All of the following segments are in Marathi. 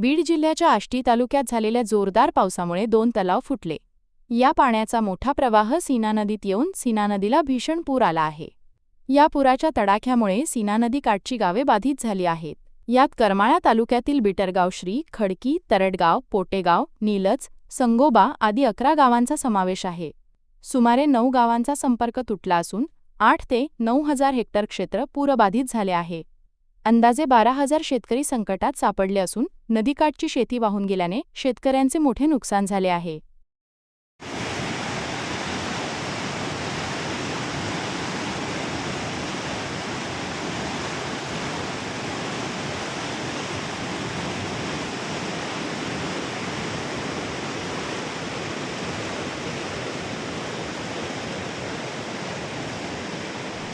बीड जिल्ह्याच्या आष्टी तालुक्यात झालेल्या जोरदार पावसामुळे दोन तलाव फुटले. या पाण्याचा मोठा प्रवाह सीना नदीत येऊन सीना नदीला भीषण पूर आला आहे. या पुराच्या तडाख्यामुळे सीना नदी काठची गावे बाधित झाली आहेत. यात करमाळा तालुक्यातील बिटरगाव श्री खडकी तरडगाव पोटेगाव नीलच संगोबा आदी अकरा गावांचा समावेश आहे. सुमारे नऊ गावांचा संपर्क तुटला असून आठ ते नऊ हजार हेक्टर क्षेत्र पूरबाधित झाले आहे. अंदाजे बारा हजार शेतकरी संकटात सापडले असून नदीकाठची शेती वाहून गेल्याने शेतकऱ्यांचे मोठे नुकसान झाले आहे.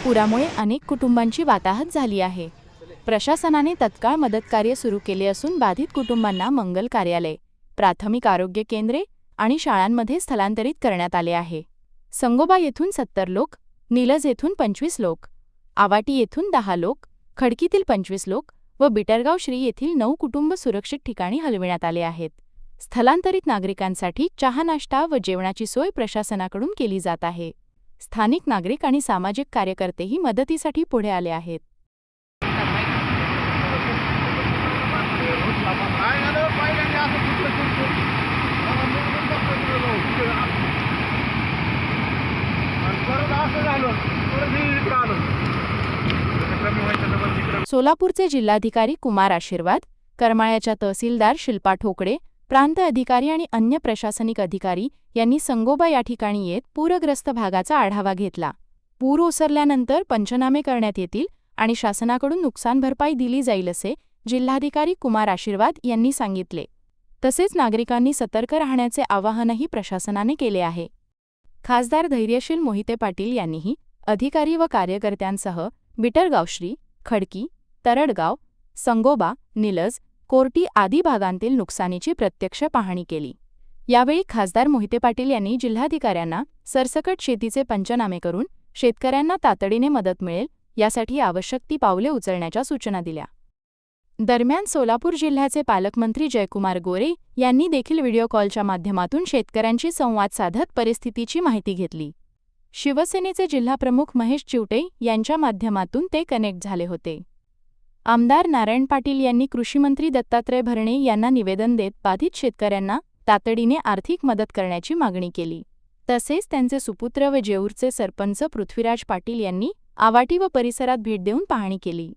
पुरामुळे अनेक कुटुंबांची वाताहत झाली आहे. प्रशासनाने तत्काळ मदतकार्य सुरू केले असून बाधित कुटुंबांना मंगल कार्यालय प्राथमिक आरोग्य केंद्रे आणि शाळांमध्ये स्थलांतरित करण्यात आले आहे. संगोबा येथून सत्तर लोक निलज येथून पंचवीस लोक आवाटी येथून दहा लोक खडकीतील पंचवीस लोक व बिटरगाव श्री येथील नऊ कुटुंब सुरक्षित ठिकाणी हलविण्यात आले आहेत. स्थलांतरित नागरिकांसाठी चहा नाश्ता व जेवणाची सोय प्रशासनाकडून केली जात आहे. स्थानिक नागरिक आणि सामाजिक कार्यकर्तेही मदतीसाठी पुढे आले आहेत काय झालं पहिल्यांदा असं फुटलं फुटलं मला मुलगून बघतो तिकडं जाऊन. आणि परत असं झालं परत इकडं आलो. सोलापूरचे जिल्हाधिकारी कुमार आशीर्वाद करमाळ्याच्या तहसीलदार शिल्पा ठोकळे प्रांत अधिकारी आणि अन्य प्रशासनिक अधिकारी यांनी संगोबा या ठिकाणी येत पूरग्रस्त भागाचा आढावा घेतला. पूर ओसरल्यानंतर पंचनामे करण्यात येतील आणि शासनाकडून नुकसान भरपाई दिली जाईल असे जिल्हाधिकारी कुमार आशीर्वाद यांनी सांगितले. तसेच नागरिकांनी सतर्क राहण्याचे आवाहनही प्रशासनाने केले आहे. खासदार धैर्यशील मोहिते पाटील यांनीही अधिकारी व कार्यकर्त्यांसह बिटरगावश्री खडकी तरडगाव संगोबा निलज कोर्टी आदी भागांतील नुकसानीची प्रत्यक्ष पाहणी केली. यावेळी खासदार मोहिते पाटील यांनी जिल्हाधिकाऱ्यांना सरसकट शेतीचे पंचनामे करून शेतकऱ्यांना तातडीने मदत मिळेल यासाठी आवश्यक ती पावले उचलण्याच्या सूचना दिल्या. दरम्यान सोलापूर जिल्ह्याचे पालकमंत्री जयकुमार गोरे यांनी देखील व्हिडिओ कॉलच्या माध्यमातून शेतकऱ्यांशी संवाद साधत परिस्थितीची माहिती घेतली. शिवसेनेचे जिल्हाप्रमुख महेश चिवटे यांच्या माध्यमातून ते कनेक्ट झाले होते. आमदार नारायण पाटील यांनी कृषीमंत्री दत्तात्रय भरणे यांना निवेदन देत बाधित शेतकऱ्यांना तातडीने आर्थिक मदत करण्याची मागणी केली. तसेच त्यांचे सुपुत्र व जेऊरचे सरपंच पृथ्वीराज पाटील यांनी आवाटी व परिसरात भेट देऊन पाहणी केली.